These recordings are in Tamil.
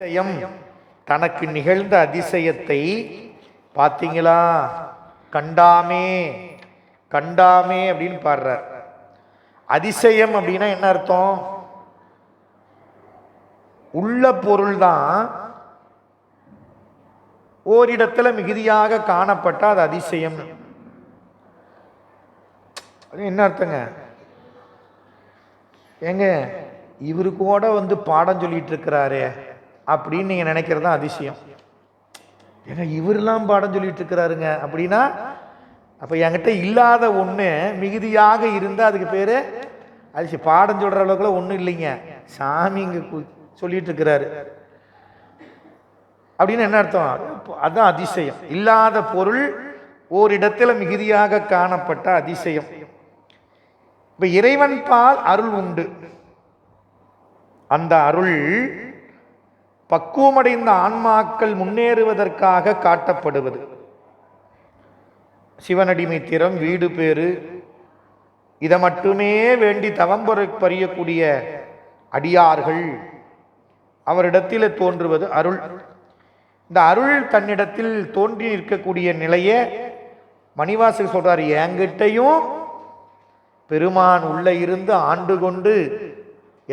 அதிசயம். தனக்கு நிகழ்ந்த அதிசயத்தை பார்த்தீங்களா? கண்டாமே கண்டாமே அப்படின்னு பாடுறார். அதிசயம் அப்படின்னா என்ன அர்த்தம்? உள்ள பொருள் தான் ஓரிடத்தில் மிகுதியாக காணப்பட்ட அது அதிசயம். என்ன அர்த்தங்க? ஏங்க இவரு கூட வந்து பாடம் சொல்லிட்டு இருக்கிறாரே. அப்படின்னு நீங்க நினைக்கிறது தான் அதிசயம். ஏன்னா இவரெல்லாம் பாடம் சொல்லிட்டு இருக்கிறாருங்க அப்படின்னா அப்ப என்கிட்ட இல்லாத ஒண்ணு மிகுதியாக இருந்தா அதுக்கு பேரு அதிசயம். பாடம் சொல்ற அளவுக்குலாம் ஒன்றும் இல்லைங்க. சாமி இங்க சொல்லிட்டு இருக்கிறாரு. அப்படின்னு என்ன அர்த்தம்? அதுதான் அதிசயம். இல்லாத பொருள் ஓரிடத்தில் மிகுதியாக காணப்பட்ட அதிசயம். இப்போ இறைவன் பால் அருள் உண்டு. அந்த அருள் பக்குவமடைந்த ஆன்மாக்கள் முன்னேறுவதற்காக காட்டப்படுவது. சிவனடிமை திறம் வீடு பேறு இதை மட்டுமே வேண்டி தவம்புரை பறியக்கூடிய அடியார்கள் அவரிடத்தில் தோன்றுவது அருள். இந்த அருள் தன்னிடத்தில் தோன்றி நிற்கக்கூடிய நிலையை மணிவாசல் சொல்றார் என்கிட்டையும் பெருமான் உள்ளே இருந்து ஆண்டு கொண்டு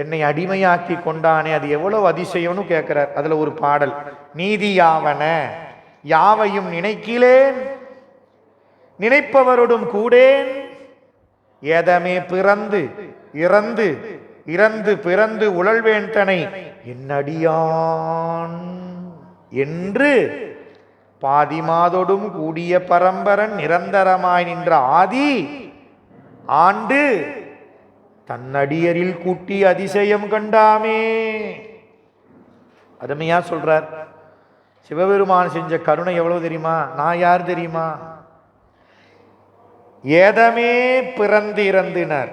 என்னை அடிமையாக்கி கொண்டானே அது எவ்வளவு அதிசயம்னு கேட்கிறார். அதுல ஒரு பாடல் நீதி யாவன? யாவையும் நினைக்கிலேன்? நினைப்பவரோடும் கூடேன்? ஏதமே பிறந்து இறந்து இறந்து பிறந்து உழல்வேந்தனை என்னடியான் என்று பாதிமாதொடும் கூடிய பரம்பரன் நிரந்தரமாய் நின்ற ஆதி ஆண்டு தன்னடியரில் கூட்டி அதிசயம் கண்டாமே. அருமையா சொல்றார். சிவபெருமான் செஞ்ச கருணை எவ்வளவு தெரியுமா? நான் யார் தெரியுமா? ஏதமே பிறந்து இறந்தினர்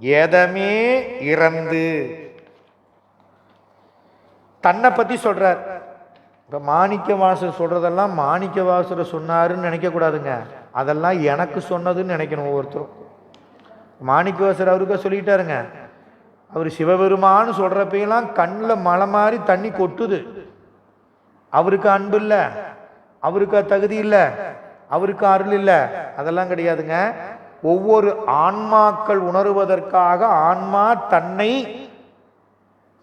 ஏதமே இறந்து. தன்னை பத்தி சொல்றார். இப்ப மாணிக்க வாசர் சொல்றதெல்லாம் மாணிக்க வாசரை சொன்னாருன்னு நினைக்க கூடாதுங்க. அதெல்லாம் எனக்கு சொன்னதுன்னு நினைக்கணும் ஒவ்வொருத்தரும். மாணிக்க வாசர் அவருக்கா சொல்லிட்டாருங்க. அவர் சிவபெருமான்னு சொல்றப்பெல்லாம் கண்ணில் மலை மாதிரி தண்ணி கொட்டுது. அவருக்கு அன்பு இல்லை. அவருக்கு தகுதி இல்லை. அவருக்கு அருள் இல்லை. அதெல்லாம் கிடையாதுங்க. ஒவ்வொரு ஆன்மாக்கள் உணருவதற்காக ஆன்மா தன்னை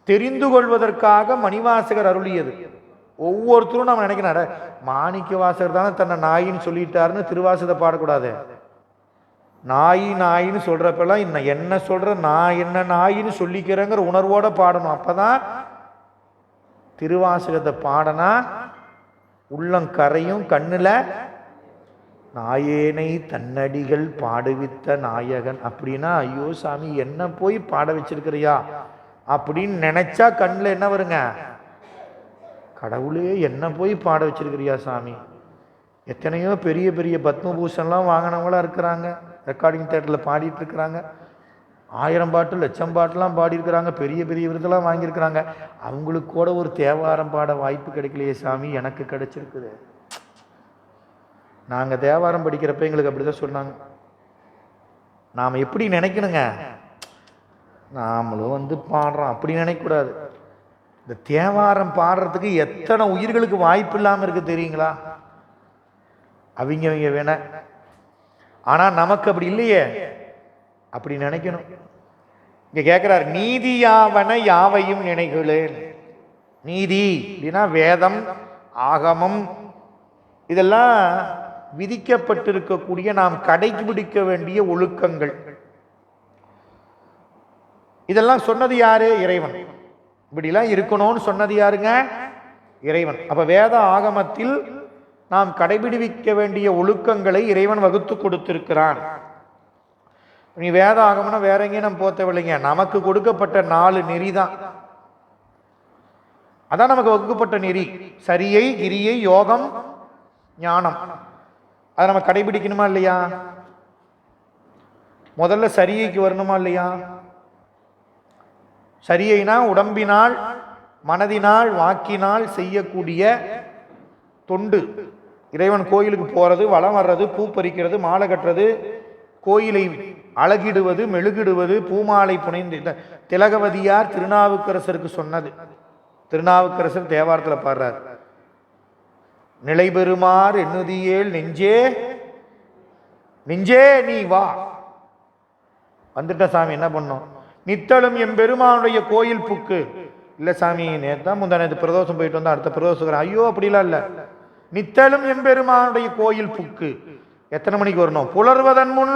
தெரிந்து கொள்வதற்காக மணிவாசகர் அருளியது. ஒவ்வொருத்தரும் நம்ம நினைக்கிறேன் மாணிக்க வாசகர் தானே தன்னை நாயின்னு சொல்லிட்டாருன்னு திருவாசத்தை பாடக்கூடாது. நாய் நாயின்னு சொல்கிறப்பெல்லாம் இன்ன என்ன சொல்கிற நான் என்ன நாயின்னு சொல்லிக்கிறேங்கிற உணர்வோடு பாடணும். அப்போ தான் திருவாசகத்தை பாடனா உள்ளம் கரையும் கண்ணில் நாயேனை தன்னடிகள் பாடுவித்த நாயகன். அப்படின்னா ஐயோ சாமி என்ன போய் பாட வச்சிருக்கிறியா? அப்படின்னு நினச்சா கண்ணில் என்ன வருங்க? கடவுளே என்ன போய் பாட வச்சிருக்கிறியா சாமி? எத்தனையோ பெரிய பெரிய பத்மபூஷன்லாம் வாங்கினவங்களா இருக்கிறாங்க. ரெக்கார்டிங் தேட்டரில் பாடிட்டு இருக்கிறாங்க ஆயிரம் பாட்டு லட்சம் பாட்டெலாம் பாடியிருக்கிறாங்க. பெரிய பெரிய விருதெல்லாம் வாங்கியிருக்கிறாங்க. அவங்களுக்கு கூட ஒரு தேவாரம் பாட வாய்ப்பு கிடைக்கலையே சாமி எனக்கு கிடைச்சிருக்குது. நாங்கள் தேவாரம் படிக்கிறப்ப எங்களுக்கு அப்படி தான் சொன்னாங்க. நாம் எப்படி நினைக்கணுங்க? நாமளும் வந்து பாடுறோம். அப்படி நினைக்கக்கூடாது. இந்த தேவாரம் பாடுறதுக்கு எத்தனை உயிர்களுக்கு வாய்ப்பு இல்லாமல் இருக்குது தெரியுங்களா? அவங்க அவங்க வேணால் ஆனால் நமக்கு அப்படி இல்லையே. அப்படி நினைக்கணும். இங்கே கேட்குறார் நீதியாவன யாவையும் நினைகளேன் நீதி அப்படின்னா வேதம் ஆகமம் இதெல்லாம் விதிக்கப்பட்டிருக்கக்கூடிய நாம் கடைபிடிக்க வேண்டிய ஒழுக்கங்கள். இதெல்லாம் சொன்னது யாரு? இறைவன். இப்படிலாம் இருக்கணும்னு சொன்னது யாருங்க? இறைவன். அப்போ வேத ஆகமத்தில் நாம் கடைபிடிக்க வேண்டிய ஒழுக்கங்களை இறைவன் வகுத்து கொடுத்திருக்கிறான். நீ வேத ஆகமம்னா வேற எங்கேயும் நம்ம போத்தவில்லைங்க நமக்கு கொடுக்கப்பட்ட நாலு நெறி தான். அதான் நமக்கு வகுக்கப்பட்ட நெறி. சரியை கிரியை யோகம் ஞானம். அதை நம்ம கடைபிடிக்கணுமா இல்லையா? முதல்ல சரியைக்கு வரணுமா இல்லையா? சரியைனா உடம்பினால் மனதினால் வாக்கினால் செய்யக்கூடிய தொண்டு. இறைவன் கோயிலுக்கு போகிறது வளம் வர்றது பூ பறிக்கிறது மாலை கட்டுறது கோயிலை அழகிடுவது மெழுகிடுவது பூமாலை புனைந்து இந்த திலகவதியார் திருநாவுக்கரசருக்கு சொன்னது. திருநாவுக்கரசர் தேவாரத்தில் பாடுறார். நிலை பெறுமாறு எண்ணுதியேல் நெஞ்சே நெஞ்சே நீ வா. வந்துட்ட சாமி என்ன பண்ணோம்? நித்தலும் என் பெருமானுடைய கோயில் புக்கு. இல்லை சாமி நேத்தான் முந்தானது பிரதோஷம் போயிட்டு வந்தால் அடுத்த பிரதோஷம் ஐயோ அப்படிலாம் இல்லை. நித்தலும் எம்பெருமானுடைய கோயில் புக்கு. எத்தனை மணிக்கு வரணும்? புலர்வதன் முன்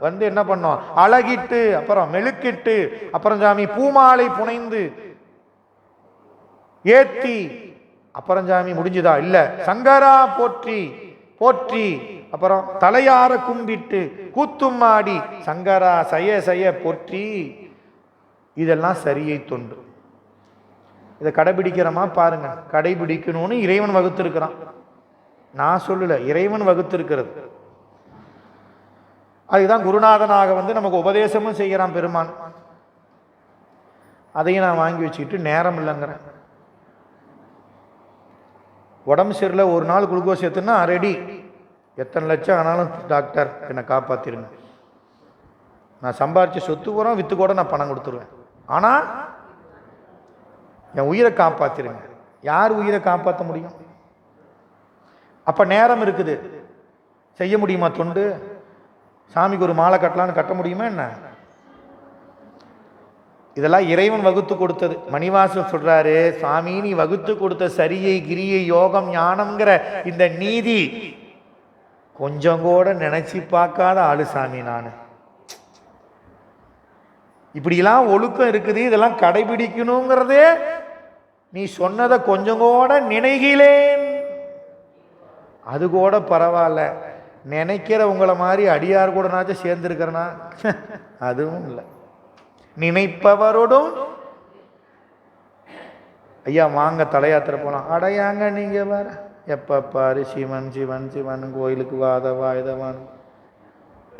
வந்து என்ன பண்ணோம்? அழகிட்டு அப்புறம் மெழுக்கிட்டு அப்புறம் சாமி பூமாலை புனைந்து ஏத்தி அப்புறம் சாமி முடிஞ்சுதா? இல்ல. சங்கரா போற்றி போற்றி அப்புறம் தலையார கும்பிட்டு கூத்தும்மாடி சங்கரா சய சய போற்றி. இதெல்லாம் சரியை தொண்டு. இதை கடைபிடிக்கிறோமா? பாருங்க. கடைபிடிக்கணும்னு இறைவன் வகுத்திருக்கிறான். நான் சொல்லலை இறைவன் வகுத்திருக்கிறது. அதுதான் குருநாதனாக வந்து நமக்கு உபதேசமும் செய்கிறான் பெருமான். அதையும் நான் வாங்கி வச்சுக்கிட்டு நேரம் இல்லைங்கிறேன். உடம்பு சரியில்லை ஒரு நாள் குளுக்கோஸ் ஏற்றுனா ரெடி. எத்தனை லட்சம் ஆனாலும் டாக்டர் என்னை காப்பாற்றிருங்க நான் சம்பாரித்த சொத்து கூட வித்து கூட நான் பணம் கொடுத்துருவேன். ஆனால் என் உயிரை காப்பாற்றிருங்க யார் உயிரை காப்பாற்ற முடியும்? அப்போ நேரம் இருக்குது. செய்ய முடியுமா தொண்டு? சாமிக்கு ஒரு மாலை கட்டலான்னு கட்ட முடியுமா என்ன? இதெல்லாம் இறைவன் வகுத்து கொடுத்தது. மணிவாசல் சொல்றாரு சாமி நீ வகுத்து கொடுத்த சரியை கிரியை யோகம் ஞானம்ங்கிற இந்த நீதி கொஞ்சம் கூட நினைச்சு பார்க்காத ஆளு சாமி நான். இப்படிலாம் ஒழுக்கம் இருக்குது. இதெல்லாம் கடைபிடிக்கணுங்கிறதே நீ சொன்னதை கொஞ்சம் கூட நினைகிலேன் அது கூட பரவாயில்ல. நினைக்கிற உங்களை மாதிரி அடியார் கூடனாச்சும் சேர்ந்துருக்கிறனா அதுவும் இல்லை. நினைப்பவரோடும் ஐயா வாங்க தலையாத்திரை போகலாம் அடையாங்க நீங்கள் வேற? எப்போ பாரு சிவன் சிவன் சிவன் கோயிலுக்கு வாதவா இதவான்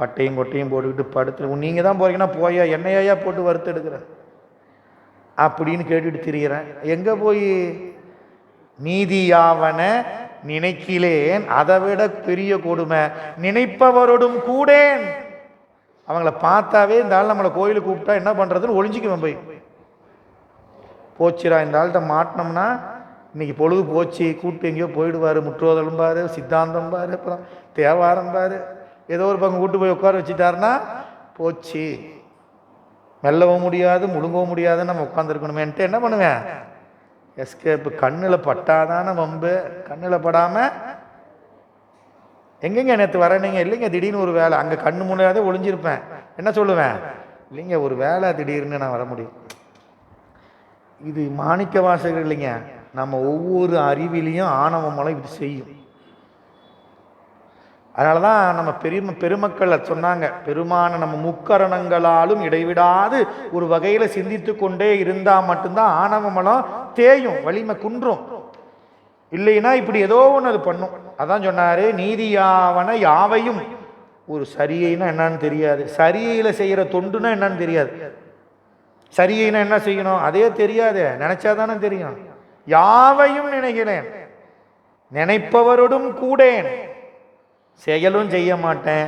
பட்டையும் கொட்டையும் போட்டுக்கிட்டு படுத்து நீங்கள் தான் போகிறீங்கன்னா போயா என்னையா போட்டு வறுத்து எடுக்கிறேன் அப்படின்னு கேட்டுட்டு திரியிறேன். எங்கே போய்? நீதியாவன நினைக்கிலேன் அதை விட பெரிய கொடுமை. நினைப்பவரோடும் கூடேன். அவங்கள பார்த்தாவே இந்த ஆள் நம்மளை கோயிலுக்கு கூப்பிட்டா என்ன பண்ணுறதுன்னு ஒழிஞ்சிக்குவேன் போய். போச்சுடா இந்த ஆள்கிட்ட மாட்டினோம்னா இன்னைக்கு பொழுது போச்சு கூப்பிட்டு எங்கேயோ போயிடுவார் முற்றோதலும் பாரு சித்தாந்தம் பாரு அப்புறம் தேவாரம் பாரு. ஏதோ ஒரு பக்கம் கூட்டு போய் உட்கார வச்சுட்டாருன்னா போச்சு. மெல்லவும் முடியாது முழுங்கவும் முடியாதுன்னு நம்ம உட்காந்துருக்கணுமேன்ட்டு என்ன பண்ணுவேன்? எஸ்கேப்பு கண்ணில் பட்டாதான வம்பு? கண்ணில் படாமல் எங்கெங்க நேற்று வரேனீங்க இல்லைங்க திடீர்னு ஒரு வேலை. அங்கே கண்ணு முன்னாடியே ஒளிஞ்சிருப்பேன். என்ன சொல்லுவேன்? இல்லைங்க ஒரு வேலை திடீர்னு நான் வர முடியும். இது மாணிக்க வாசகர் இல்லைங்க. நம்ம ஒவ்வொரு அறிவிலையும் ஆணவ மலை இது செய்யும். அதனால தான் நம்ம பெரும பெருமக்கள் சொன்னாங்க. பெருமான நம்ம முக்கரணங்களாலும் இடைவிடாது. ஒரு வகையில் சிந்தித்து கொண்டே இருந்தால் மட்டும்தான் ஆணவமலம் தேயும் வலிமை குன்றும். இல்லைன்னா இப்படி ஏதோ ஒன்று அது பண்ணும். அதான் சொன்னார் நீதியாவன யாவையும். ஒரு சரியைனா என்னன்னு தெரியாது. சரியையில் செய்கிற தொண்டுனா என்னன்னு தெரியாது. சரியைனா என்ன செய்யணும்? அதே தெரியாது. நினைச்சாதானே தெரியும். யாவையும் நினைக்கிறேன். நினைப்பவரோடும் கூடேன். செயலும் செய்ய மாட்டேன்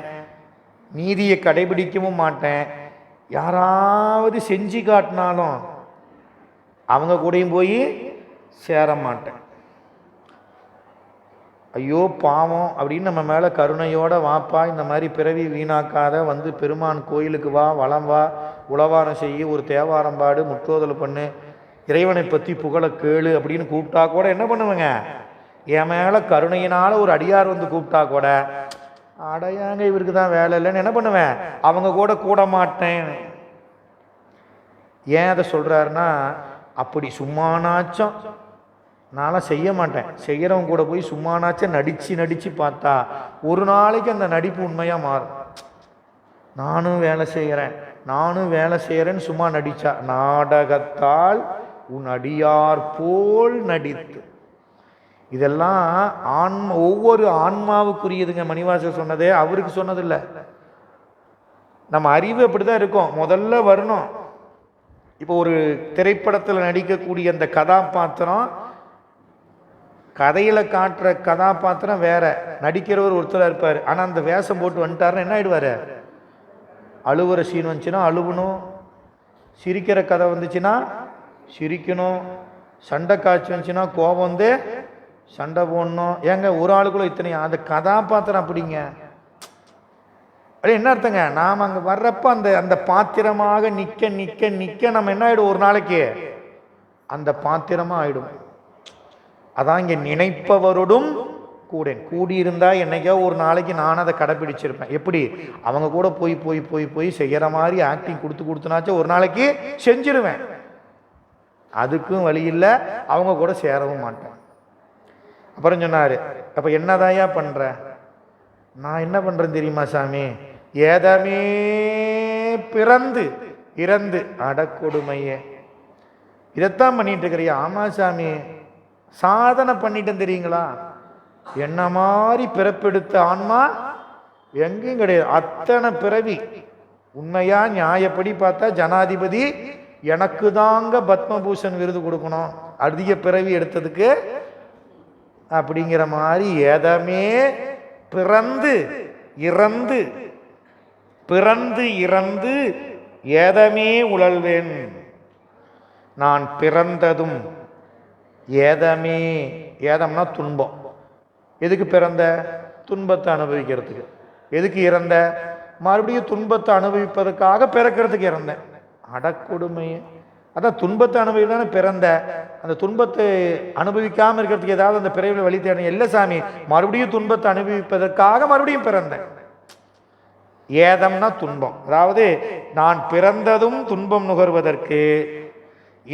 நீதியை கடைபிடிக்கவும் மாட்டேன். யாராவது செஞ்சு காட்டினாலும் அவங்க கூடயும் போய் சேர மாட்டேன். ஐயோ பாவம் அப்படின்னு நம்ம மேலே கருணையோட வாப்பா இந்த மாதிரி பிறவி வீணாக்காத வந்து பெருமான் கோயிலுக்கு வா வளம் வா உளவாரம் செய்ய ஒரு தேவாரம் பாடு முற்றோதல் பண்ணு இறைவனை பற்றி புகழ கேளு அப்படின்னு கூப்பிட்டா கூட என்ன பண்ணுவேங்க? என் மேலே கருணையினால் ஒரு அடியார் வந்து கூப்பிட்டா கூட அடையாங்க இவருக்கு தான் வேலை இல்லைன்னு என்ன பண்ணுவேன்? அவங்க கூட கூட மாட்டேன். ஏன் அதை சொல்கிறாருன்னா அப்படி சும்மானாச்சும் நான்லாம் செய்ய மாட்டேன். செய்கிறவங்க கூட போய் சும்மானாச்சும் நடித்து நடித்து பார்த்தா ஒரு நாளைக்கு அந்த நடிப்பு உண்மையாக மாறும். நானும் வேலை செய்கிறேன் நானும் வேலை செய்கிறேன்னு சும்மா நடித்தா நாடகத்தால் உன் அடியார் போல் நடித்து. இதெல்லாம் ஆன்மா ஒவ்வொரு ஆன்மாவுக்குரியதுங்க. மணிவாசர் சொன்னதே அவருக்கு சொன்னதில்லை. நம்ம அறிவு அப்படி தான் இருக்கும். முதல்ல வரணும். இப்போ ஒரு திரைப்படத்தில் நடிக்கக்கூடிய அந்த கதாபாத்திரம் கதையில் காட்டுற கதாபாத்திரம் வேற. நடிக்கிறவர் ஒருத்தராக இருப்பார். ஆனால் அந்த வேஷம் போட்டு வந்துட்டாருன்னா என்ன ஆயிடுவார்? அழுவுற சீன் வந்துச்சுன்னா அழுவணும். சிரிக்கிற கதை வந்துச்சுன்னா சிரிக்கணும். சண்டை காய்ச்சி வந்துச்சுன்னா கோபம் வந்து சண்டை போடணும். ஏங்க ஒரு ஆளுக்குள்ள இத்தனை அந்த கதாபாத்திரம் அப்படிங்க. அப்படி என்ன அர்த்தங்க? நாம் அங்கே வர்றப்ப அந்த அந்த பாத்திரமாக நிற்க நிற்க நிற்க நம்ம என்ன ஆகிடும் ஒரு நாளைக்கு? அந்த பாத்திரமாக ஆயிடும். அதான் இங்கே நினைப்பவரோடும் கூட கூடியிருந்தால் என்னைக்கோ ஒரு நாளைக்கு நான் அதை கடைப்பிடிச்சிருப்பேன். எப்படி? அவங்க கூட போய் போய் போய் போய் செய்கிற மாதிரி ஆக்டிங் கொடுத்து கொடுத்துனாச்சும் ஒரு நாளைக்கு செஞ்சிருவேன். அதுக்கும் வழி இல்லை. அவங்க கூட சேரவும் மாட்டேன். அப்புறம் சொன்னார் அப்போ என்னதாயா பண்ணுற நான் என்ன பண்ணுறேன் தெரியுமா சாமி? ஏதமே பிறந்து இறந்து அடக்கொடுமையே. இதைத்தான் பண்ணிட்டு இருக்கிறியா ஆமாம் சாமி. சாதனை பண்ணிட்டேன் தெரியுங்களா? என்ன மாதிரி பிறப்பெடுத்த ஆன்மா? எங்கேயும் கிடையாது. அத்தனை பிறவி. உண்மையா நியாயப்படி பார்த்தா ஜனாதிபதி எனக்கு தாங்க பத்மபூஷன் விருது கொடுக்கணும். அதிக பிறவி எடுத்ததுக்கு அப்படிங்கிற மாதிரி ஏதமே பிறந்து இறந்து பிறந்து இறந்து ஏதமே உழல்வேன். நான் பிறந்ததும் ஏதமே ஏதம்னா துன்பம். எதுக்கு பிறந்த? துன்பத்தை அனுபவிக்கிறதுக்கு. எதுக்கு இறந்த? மறுபடியும் துன்பத்தை அனுபவிப்பதற்காக பிறக்கிறதுக்கு இறந்தேன். அடக்கொடுமையே. அதான் துன்பத்தை அனுபவி தானே பிறந்த. அந்த துன்பத்தை அனுபவிக்காமல் இருக்கிறதுக்கு ஏதாவது அந்த பிறவில் வழி தேடணும். இல்லை சாமி மறுபடியும் துன்பத்தை அனுபவிப்பதற்காக மறுபடியும் பிறந்தேன். ஏதம்னா துன்பம். அதாவது நான் பிறந்ததும் துன்பம் நுகர்வதற்கு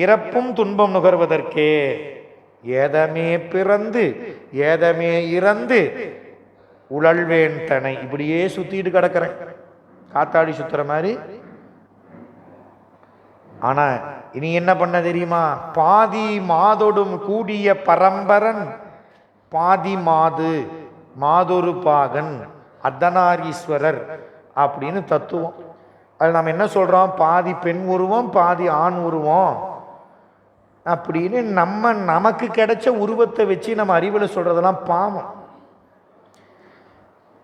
இறப்பும் துன்பம் நுகர்வதற்கு ஏதமே பிறந்து ஏதமே இறந்து உழல்வேன் தனை. இப்படியே சுத்திட்டு கிடக்கிறேன். காத்தாடி சுத்துற மாதிரி. ஆனால் இனி என்ன பண்ண தெரியுமா? பாதி மாதொடும் கூடிய பரம்பரன் பாதி மாது மாதொரு பாகன் அர்த்தநாரீஸ்வரர் அப்படின்னு தத்துவம். அது நம்ம என்ன சொல்கிறோம் பாதி பெண் உருவம் பாதி ஆண் உருவம் அப்படின்னு நம்ம நமக்கு கிடைச்ச உருவத்தை வச்சு நம்ம அறிவில் சொல்கிறதெல்லாம் பாவம்.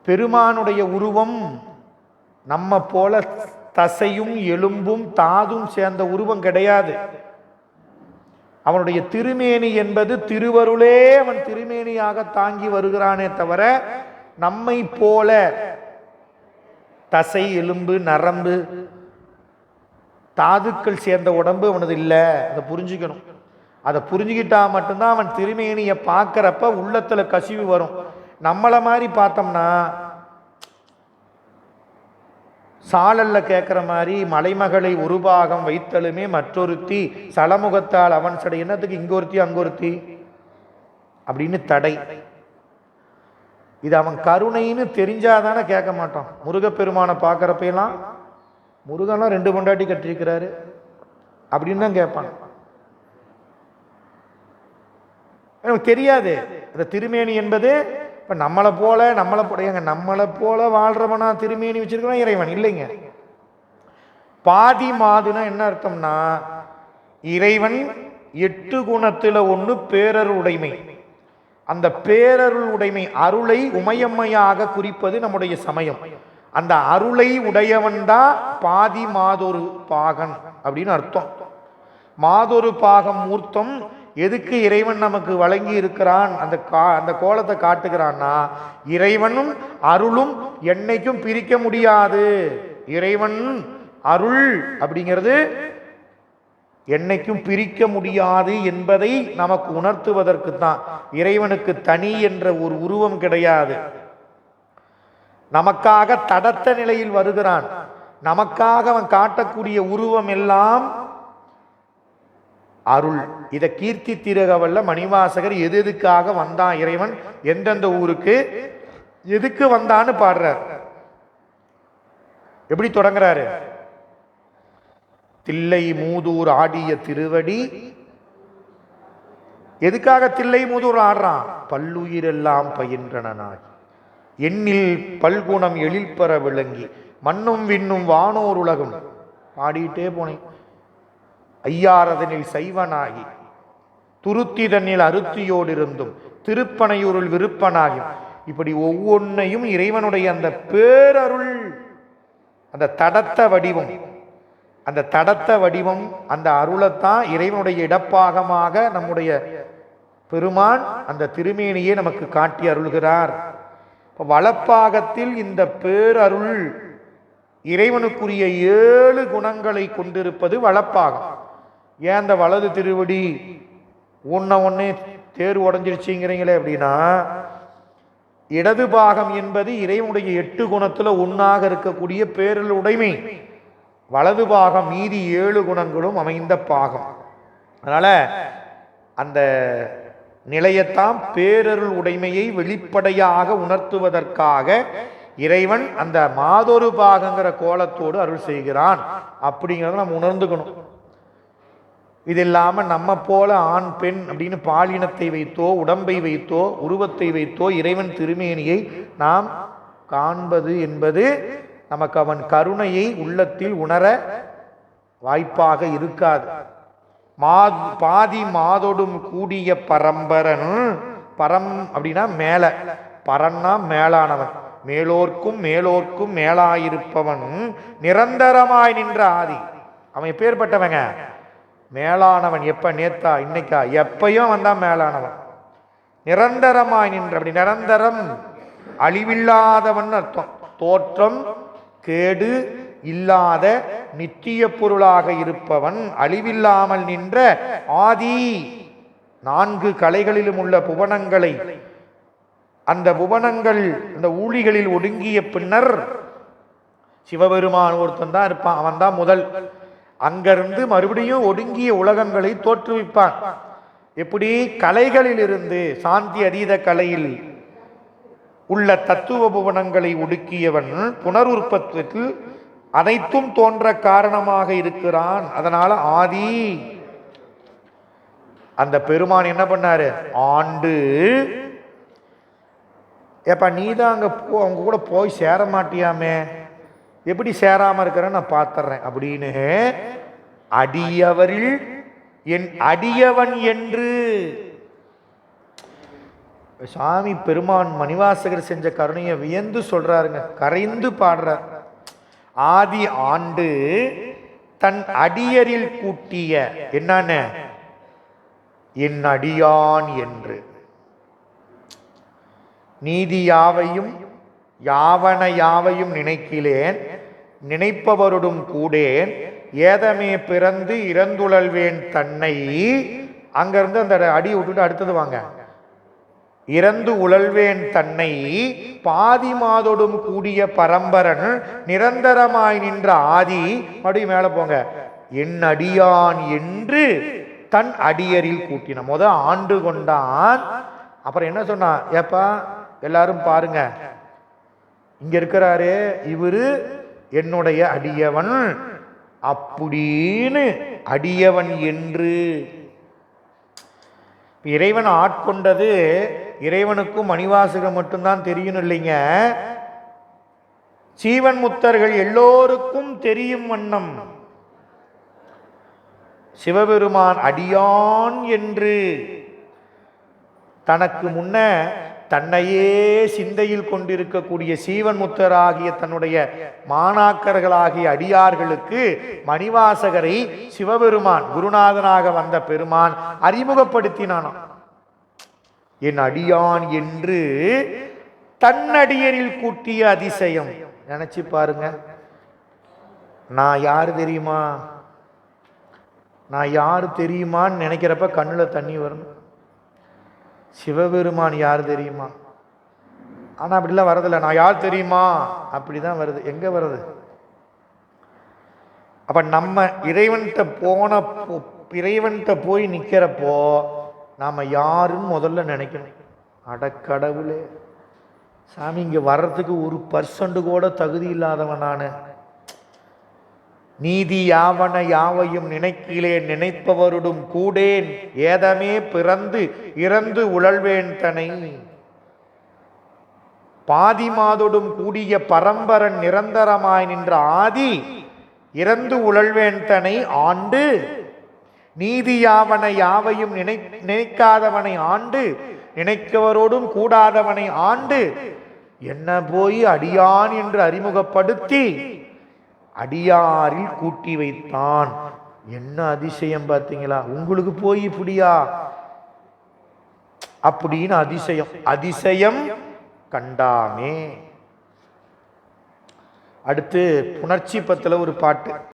பெருமானுடைய உருவம் நம்ம போல தசையும் எலும்பும் தாதும் சேர்ந்த உருவம் கிடையாது. அவனுடைய திருமேனி என்பது திருவருளே அவன் திருமேனியாக தாங்கி வருகிறானே தவிர நம்மை போல தசை எலும்பு நரம்பு தாதுக்கள் சேர்ந்த உடம்பு அவனது இல்லை. அதை புரிஞ்சுக்கணும். அதை புரிஞ்சுக்கிட்டா மட்டும்தான் அவன் திருமேனியை பார்க்குறப்ப உள்ளத்தில் கசிவு வரும். நம்மளை மாதிரி பார்த்தோம்னா சாலல்ல கேட்குற மாதிரி மலைமகளை உருபாகம் வைத்தலுமே மற்றொருத்தி சலமுகத்தால் அவன் சடை. என்னத்துக்கு இங்கொருத்தி ஒருத்தி ஒருத்தி? அப்படின்னு தடை. இது அவன் கருணைன்னு தெரிஞ்சாதானே கேட்க மாட்டான். முருகப்பெருமானை பார்க்குறப்பெல்லாம் முருகன்லாம் ரெண்டு பொண்டாட்டி கட்டிருக்கிறாரு அப்படின்னு தான் கேட்பான். எனக்கு தெரியாது. அந்த திருமேனி என்பது இப்போ நம்மளை போல நம்மளை போல ஏங்க நம்மளை போல வாழ்றவனா திருமேனி வச்சிருக்கிறோம் இறைவன் இல்லைங்க. பாதி மாதுனா என்ன அர்த்தம்னா இறைவன் எட்டு குணத்தில் ஒன்று பேரருள் உடைமை அந்த பேரருள் உடைமை அருளை உமையம்மையாக குறிப்பது நம்முடைய சமயம். அந்த அருளை உடையவன்தான் பாதி மாதொரு பாகன் அப்படின்னு அர்த்தம். மாதொரு பாகம் மூர்த்தம் எதுக்கு இறைவன் நமக்கு வழங்கி இருக்கிறான்? அந்த கா அந்த கோலத்தை காட்டுகிறான்னா இறைவனும் அருளும் என்னைக்கும் பிரிக்க முடியாது. இறைவன் அருள் அப்படிங்கிறது என்னைக்கும் பிரிக்க முடியாது என்பதை நமக்கு உணர்த்துவதற்கு தான் இறைவனுக்கு தனி என்ற ஒரு உருவம் கிடையாது. நமக்காக தடத்த நிலையில் வருகிறான். நமக்காக அவன் காட்டக்கூடிய உருவம் எல்லாம் அருள். இதை கீர்த்தி திருகவல்ல மணிவாசகர் எது எதுக்காக வந்தான் இறைவன்? எந்தெந்த ஊருக்கு? எதுக்கு வந்தான்னு பாடுறார். எப்படி தொடங்குறாரு? தில்லை மூதூர் ஆடிய திருவடி. எதுக்காக தில்லை மூதூர் ஆடுறான்? பல்லுயிரெல்லாம் பயின்றனாகி எண்ணில் பல்குணம் எழில்பெற விளங்கி. மண்ணும் விண்ணும் வானோர் உலகம். பாடிட்டே போனேன். ஐயாரதனில் சைவனாகி துருத்திதனில் அருத்தியோடு இருந்தும் திருப்பனையூரில் விருப்பனாகி இப்படி ஒவ்வொன்னையும் இறைவனுடைய அந்த பேரருள் அந்த தடத்த வடிவம் அந்த தடத்த வடிவம் அந்த அருளைத்தான் இறைவனுடைய இடப்பாகமாக நம்முடைய பெருமான் அந்த திருமேனியை நமக்கு காட்டி அருள்கிறார். இப்போ வளப்பாகத்தில் இந்த பேரருள் இறைவனுக்குரிய ஏழு குணங்களை கொண்டிருப்பது வளப்பாகம் ஏன் அந்த வலது திருவடி? உன்ன ஒன்று தேர் உடஞ்சிருச்சிங்கிறீங்களே அப்படின்னா இடது பாகம் என்பது இறைவனுடைய எட்டு குணத்தில் ஒன்றாக இருக்கக்கூடிய பேரல் உடைமை. வலது பாகம் மீதி ஏழு குணங்களும் அமைந்த பாகம். அதனால் அந்த நிலையத்தான் பேரருள் உடைமையை வெளிப்படையாக உணர்த்துவதற்காக இறைவன் அந்த மாதொரு பாகங்கிற கோலத்தோடு அருள் செய்கிறான். அப்படிங்கிறத நம்ம உணர்ந்துக்கணும். இது இல்லாமல் நம்ம போல ஆண் பெண் அப்படின்னு பாலினத்தை வைத்தோ உடம்பை வைத்தோ உருவத்தை வைத்தோ இறைவன் திருமேனியை நாம் காண்பது என்பது நமக்கு அவன் கருணையை உள்ளத்தில் உணர வாய்ப்பாக இருக்காது. மா பாதி மாதோடும் கூடிய பரம்பரன் பரம் அப்படின்னா மேலே. பரன்னா மேலானவன். மேலோர்க்கும் மேலோர்க்கும் மேலாயிருப்பவன். நிரந்தரமாய் நின்ற ஆதி. அவன் எப்பேற்பட்டவங்க மேலானவன் எப்போ நேத்தா இன்னைக்கா? எப்பயும் வந்தான் மேலானவன். நிரந்தரமாய் நின்ற அப்படி நிரந்தரம் அழிவில்லாதவன் அர்த்தம். தோற்றம் கேடு இல்லாத நித்திய பொருளாக இருப்பவன் அழிவில்லாமல் நின்ற ஆதி. நான்கு கலைகளிலும் உள்ள புவனங்களை அந்த புவனங்கள் அந்த ஊழிகளில் ஒடுங்கிய பின்னர் சிவபெருமான் ஒருத்தன் தான் இருப்பான். அவன் தான் முதல். அங்கிருந்து மறுபடியும் ஒடுங்கிய உலகங்களை தோற்றுவிப்பான். எப்படி? கலைகளில் இருந்து சாந்தி அதீத கலையில் உள்ள தத்துவ புவனங்களை ஒடுக்கியவன் புனருற்பத்தில் அனைத்தும் தோன்ற காரணமாக இருக்கிறான். அதனால ஆதி. அந்த பெருமான் என்ன பண்ணாரு? ஆண்டு. ஏப்பா நீ தான் அங்க போ அவங்க கூட போய் சேர மாட்டியாமே? எப்படி சேராம இருக்கிறேன்னு நான் பார்த்துறேன். அப்படின்னு அடியவரில் என் அடியவன் என்று. சாமி பெருமான் மணிவாசகர் செஞ்ச கருணையை வியந்து சொல்றாருங்க. கரைந்து பாடுறார். ஆதி ஆண்டு தன் அடியரில் கூட்டிய என்னன்னு? என் அடியான் என்று. நீதியாவையும் யாவன யாவையும் நினைக்கிலேன் நினைப்பவருடும் கூடேன் ஏதமே பிறந்து இறந்துழல்வேன் தன்னை அங்கிருந்து அந்த அடி விட்டுட்டு அடுத்தது வாங்க. இறந்து உழல்வேன் தன்னை பாதி மாதோடும் கூடிய பரம்பரன் நிரந்தரமாய் நின்ற ஆதி மறுபடியும் மேலே போங்க. என் அடியான் என்று தன் அடியரில் கூட்டின முத ஆண்டு கொண்டான். அப்புறம் என்ன சொன்னான்? ஏப்பா எல்லாரும் பாருங்க. இங்க இருக்கிறாரே இவரு என்னுடைய அடியவன். அப்படின்னு அடியவன் என்று. இறைவன் ஆட்கொண்டது இறைவனுக்கும் மணிவாசகம் மட்டும்தான் தெரியும் இல்லைங்க. சீவன் முத்தர்கள் எல்லோருக்கும் தெரியும் வண்ணம். சிவபெருமான் அடியான் என்று. தனக்கு முன்ன தன்னையே சிந்தையில் கொண்டிருக்கக்கூடிய சீவன் முத்தராகிய தன்னுடைய மாணாக்கர்களாகிய அடியார்களுக்கு மணிவாசகரை சிவபெருமான் குருநாதனாக வந்த பெருமான் அறிமுகப்படுத்தினானாம். என் அடியான் என்று தன்னடியரில் கூட்டிய அதிசயம். நினைச்சு பாருங்க. நான் யார் தெரியுமா? நான் யார் தெரியுமான்னு நினைக்கிறப்ப கண்ணுல தண்ணி வரும் சிவபெருமான் யார் தெரியுமா? ஆனால் அப்படிலாம் வரதில்லை. நான் யார் தெரியுமா? அப்படிதான் வருது. எங்கே வருது? அப்போ நம்ம இறைவன்கிட்ட போன போ- இறைவன்கிட்ட போய் நிற்கிறப்போ நாம் யாருன்னு முதல்ல நினைக்கணும். அடக்கடவுளே சாமி இங்கே வர்றதுக்கு ஒரு பர்சன்ட் கூட தகுதி இல்லாதவன் நான். நீதி யாவன யாவையும் நினைக்கிலேன் நினைப்பவருடும் கூடேன் ஏதமே பிறந்து இறந்து உழல்வேன் தனை. பாதிமாதொடும் கூடிய பரம்பரன் நிரந்தரமாய் நின்ற ஆதி இறந்து உழல்வேன் தனை ஆண்டு. நீதியாவன யாவையும் நினை நினைக்காதவனை ஆண்டு நினைக்கவரோடும் கூடாதவனை ஆண்டு. என்ன போய் அடியான் என்று அறிமுகப்படுத்தி அடியாரில் கூட்டி வைத்தான். என்ன அதிசயம் பார்த்தீங்களா? உங்களுக்கு போய் இப்படியா? அப்படின்னு அதிசயம். அதிசயம் கண்டாமே. அடுத்து புணர்ச்சி பத்துல ஒரு பாட்டு.